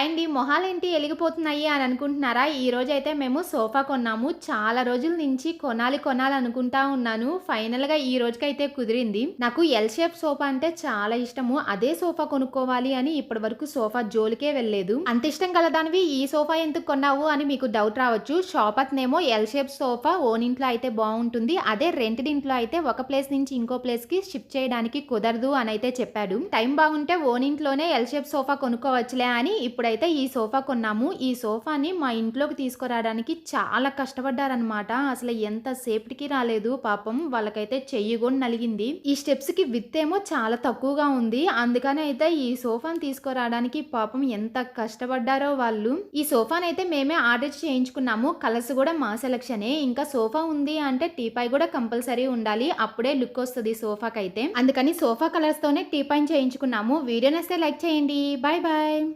Hi అండి మొహాలేంటి వెలిగిపోతున్నాయి అని అనుకుంటున్నారా? ఈ అయితే మేము సోఫా కొన్నాము. చాలా రోజుల నుంచి కొనాలి కొనాలి అనుకుంటా ఉన్నాను. ఫైనల్గా ఈ రోజుకైతే కుదిరింది. నాకు ఎల్ షేప్ సోఫా అంటే చాలా ఇష్టము. అదే సోఫా కొనుక్కోవాలి అని ఇప్పటి వరకు సోఫా జోలికే వెళ్ళలేదు. అంత ఇష్టం కలదానివి ఈ సోఫా ఎందుకు కొన్నావు అని మీకు డౌట్ రావచ్చు. షాప్ అతనేమో ఎల్ షేప్ సోఫా ఓన్ ఇంట్లో అయితే బాగుంటుంది. అదే రెంటెడ్ ఇంట్లో అయితే ఒక ప్లేస్ నుంచి ఇంకో ప్లేస్కి షిఫ్ట్ చేయడానికి కుదరదు అని అయితే చెప్పాడు. టైం బాగుంటే ఓన్ ఇంట్లోనే ఎల్ షేప్ సోఫా కొనుక్కోవచ్చులే అని ఇప్పుడైతే ఈ సోఫా కొన్నాము. ఈ సోఫాని మా ఇంట్లోకి తీసుకురావడానికి చాలా కష్టపడ్డారనమాట అసలు ఎంత సేపటికి రాలేదు పాపం. వాళ్ళకైతే చెయ్యి కూడా నలిగింది. ఈ స్టెప్స్కి విత్ ఏమో చాలా తక్కువగా ఉంది. అందుకని అయితే ఈ సోఫాని తీసుకురావడానికి పాపం ఎంత కష్టపడ్డారో వాళ్ళు. ఈ సోఫాని అయితే మేమే ఆర్డర్ చేయించుకున్నాము. కలర్స్ కూడా మా సెలక్షనే. ఇంకా సోఫా ఉంది అంటే టీపాయ్ కూడా కంపల్సరీ ఉండాలి. అప్పుడే లుక్ వస్తుంది సోఫాకి అయితే అందుకని సోఫా కలర్స్ తోనే టీపాయ్ చేయించుకున్నాము. వీడియో నస్తే లైక్ చేయండి. Bye bye